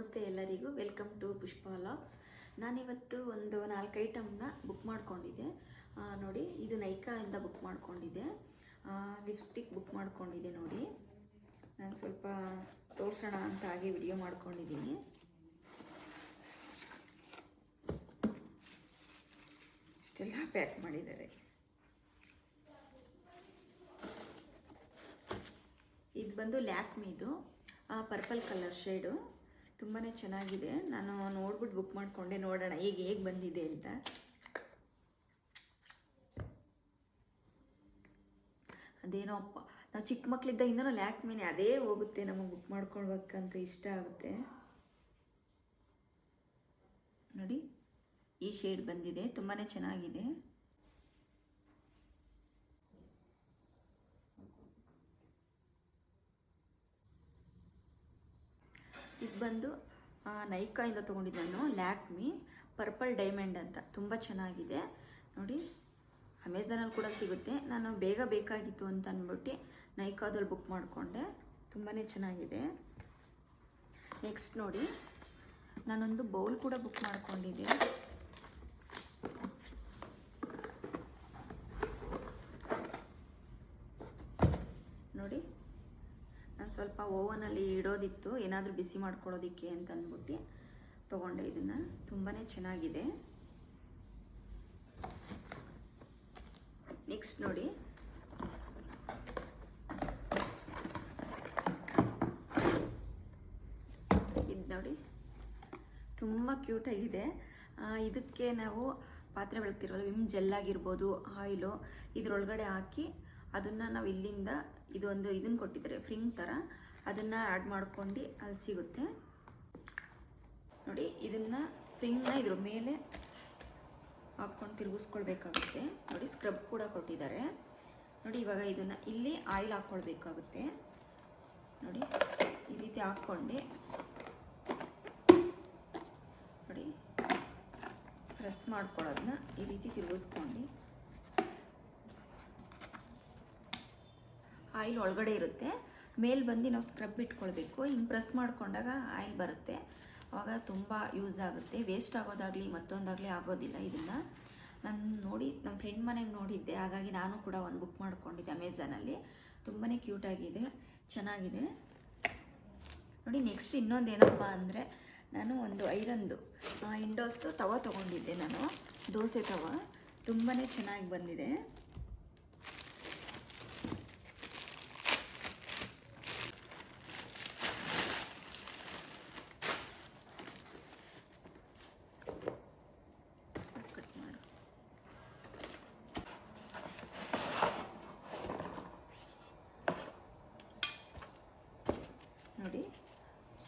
ನಮಸ್ತೆ ಎಲ್ಲರಿಗೂ. Welcome to Pushpa logs. ನಾನಿವತ್ತು ಒಂದು ನಾಲ್ಕು ಐಟಮ್ನ ಬುಕ್ ಮಾಡ್ಕೊಂಡಿದ್ದೆ. ನೋಡಿ, ಇದು ನೈಕಾಯಿಂದ ಬುಕ್ ಮಾಡ್ಕೊಂಡಿದ್ದೆ. ಲಿಪ್ಸ್ಟಿಕ್ ಬುಕ್ ಮಾಡ್ಕೊಂಡಿದ್ದೆ ನೋಡಿ. ನಾನು ಸ್ವಲ್ಪ ತೋರಿಸೋಣ ಅಂತ ಹಾಗೆ ವಿಡಿಯೋ ಮಾಡ್ಕೊಂಡಿದ್ದೀನಿ. ಇಷ್ಟೆಲ್ಲ ಪ್ಯಾಕ್ ಮಾಡಿದ್ದಾರೆ. ಇದು ಬಂದು ಲ್ಯಾಕ್ಮಿದು ಪರ್ಪಲ್ ಕಲರ್ ಶೇಡು. ತುಂಬಾ ಚೆನ್ನಾಗಿದೆ. ನಾನು ನೋಡ್ಬಿಟ್ಟು ಬುಕ್ ಮಾಡಿಕೊಂಡೆ, ನೋಡೋಣ ಈಗ ಹೇಗೆ ಬಂದಿದೆ ಅಂತ. ಅದೇನೋ ಅಪ್ಪ, ನಾವು ಚಿಕ್ಕ ಮಕ್ಕಳಿದ್ದಾಗಿಂದನೂ ಲ್ಯಾಕ್ಮಿನೇ ಅದೇ ಹೋಗುತ್ತೆ ನಮಗೆ ಬುಕ್ ಮಾಡ್ಕೊಳ್ಬೇಕಂತ ಇಷ್ಟ ಆಗುತ್ತೆ. ನೋಡಿ, ಈ ಶೇಡ್ ಬಂದಿದೆ ತುಂಬಾ ಚೆನ್ನಾಗಿದೆ. ಇದು ಬಂದು ನೈಕಾಯಿಂದ ತೊಗೊಂಡಿದ್ದು ನಾನು ಲ್ಯಾಕ್ಮಿ ಪರ್ಪಲ್ ಡೈಮಂಡ್ ಅಂತ. ತುಂಬ ಚೆನ್ನಾಗಿದೆ. ನೋಡಿ ಅಮೆಝಾನಲ್ಲಿ ಕೂಡ ಸಿಗುತ್ತೆ. ನಾನು ಬೇಗ ಬೇಕಾಗಿತ್ತು ಅಂತ ಅಂದ್ಬಿಟ್ಟು ನೈಕಾದಲ್ಲಿ ಬುಕ್ ಮಾಡಿಕೊಂಡೆ. ತುಂಬಾ ಚೆನ್ನಾಗಿದೆ. ನೆಕ್ಸ್ಟ್ ನೋಡಿ, ನಾನೊಂದು ಬೌಲ್ ಕೂಡ ಬುಕ್ ಮಾಡ್ಕೊಂಡಿದ್ದೆ ನೋಡಿ ನಾನು ಸ್ವಲ್ಪ ಓವನಲ್ಲಿ ಇಡೋದಿತ್ತು, ಏನಾದರೂ ಬಿಸಿ ಮಾಡ್ಕೊಳ್ಳೋದಿಕ್ಕೆ ಅಂತ ಅಂದ್ಬಿಟ್ಟು ತೊಗೊಂಡೆ ಇದನ್ನು. ತುಂಬಾ ಚೆನ್ನಾಗಿದೆ. ನೆಕ್ಸ್ಟ್ ನೋಡಿ. ಇದು ನೋಡಿ. ತುಂಬ ಕ್ಯೂಟಾಗಿದೆ ಇದಕ್ಕೆ ನಾವು ಪಾತ್ರೆ ಬೆಳಗ್ತಿರೋಲ್ಲ ವಿಮ್ ಜೆಲ್ ಆಗಿರ್ಬೋದು, ಆಯಿಲು, ಇದ್ರೊಳಗಡೆ ಹಾಕಿ ಅದನ್ನು ನಾವು ಇಲ್ಲಿಂದ ಇದೊಂದು ಇದನ್ನು ಕೊಟ್ಟಿದ್ದಾರೆ ಫ್ರಿಂಗ್ ಥರ ಅದನ್ನು ಆ್ಯಡ್ ಮಾಡ್ಕೊಂಡು ಅಲ್ಲಿ ಸಿಗುತ್ತೆ. ನೋಡಿ, ಇದನ್ನು ಫ್ರಿಂಗ್ನ ಇದ್ರ ಮೇಲೆ ಹಾಕ್ಕೊಂಡು ತಿರುಗಿಸ್ಕೊಳ್ಬೇಕಾಗುತ್ತೆ. ನೋಡಿ ಸ್ಕ್ರಬ್ ಕೂಡ ಕೊಟ್ಟಿದ್ದಾರೆ ನೋಡಿ, ಇವಾಗ ಇದನ್ನು ಇಲ್ಲಿ ಆಯಿಲ್ ಹಾಕ್ಕೊಳ್ಬೇಕಾಗುತ್ತೆ ನೋಡಿ, ಈ ರೀತಿ ಹಾಕ್ಕೊಂಡು. ನೋಡಿ ಪ್ರೆಸ್ ಮಾಡ್ಕೊಳ್ಳೋದನ್ನ ಈ ರೀತಿ ತಿರುಗಿಸ್ಕೊಂಡು. ಆಯಿಲ್ ಒಳಗಡೆ ಇರುತ್ತೆ. ಮೇಲೆ ಬಂದು ನಾವು ಸ್ಕ್ರಬ್ ಇಟ್ಕೊಳ್ಬೇಕು. ಹಿಂಗೆ ಪ್ರೆಸ್ ಮಾಡಿಕೊಂಡಾಗ ಆಯಿಲ್ ಬರುತ್ತೆ. ಆವಾಗ ತುಂಬ ಯೂಸ್ ಆಗುತ್ತೆ. ವೇಸ್ಟ್ ಆಗೋದಾಗಲಿ, ಮತ್ತೊಂದಾಗಲಿ ಆಗೋದಿಲ್ಲ ಇದನ್ನು. ನಾನು ನೋಡಿ ನಮ್ಮ ಫ್ರೆಂಡ್ ಮನೆಗೆ ನೋಡಿದ್ದೆ. ಹಾಗಾಗಿ ನಾನು ಕೂಡ ಒಂದು ಬುಕ್ ಮಾಡಿಕೊಂಡಿದ್ದೆ ಅಮೆಝಾನಲ್ಲಿ ತುಂಬಾ ಕ್ಯೂಟಾಗಿದೆ ಚೆನ್ನಾಗಿದೆ. ನೋಡಿ ನೆಕ್ಸ್ಟ್ ಇನ್ನೊಂದು ಏನಪ್ಪ ಅಂದರೆ, ನಾನು ಒಂದು ಐರನ್ದು ಇಂಡೋಸ್ದು ತವ ತೊಗೊಂಡಿದ್ದೆ ನಾನು. ದೋಸೆ ತವ. ತುಂಬಾ ಚೆನ್ನಾಗಿ ಬಂದಿದೆ.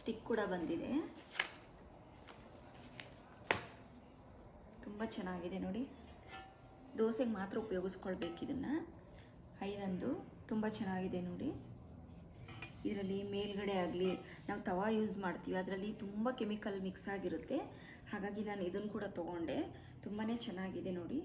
ಸ್ಟಿಕ್ ಕೂಡ ಬಂದಿದೆ. ತುಂಬ ಚೆನ್ನಾಗಿದೆ ನೋಡಿ. ದೋಸೆಗೆ ಮಾತ್ರ ಉಪಯೋಗಿಸ್ಕೊಳ್ಬೇಕು ಇದನ್ನು. ಐರಂದು ತುಂಬ ಚೆನ್ನಾಗಿದೆ ನೋಡಿ. ಇದರಲ್ಲಿ ಮೇಲ್ಗಡೆ ಆಗಲಿ, ನಾವು ತವಾ ಯೂಸ್ ಮಾಡ್ತೀವಿ, ಅದರಲ್ಲಿ ತುಂಬ ಕೆಮಿಕಲ್ ಮಿಕ್ಸ್ ಆಗಿರುತ್ತೆ. ಹಾಗಾಗಿ ನಾನು ಇದನ್ನು ಕೂಡ ತೊಗೊಂಡೆ. ತುಂಬಾ ಚೆನ್ನಾಗಿದೆ ನೋಡಿ.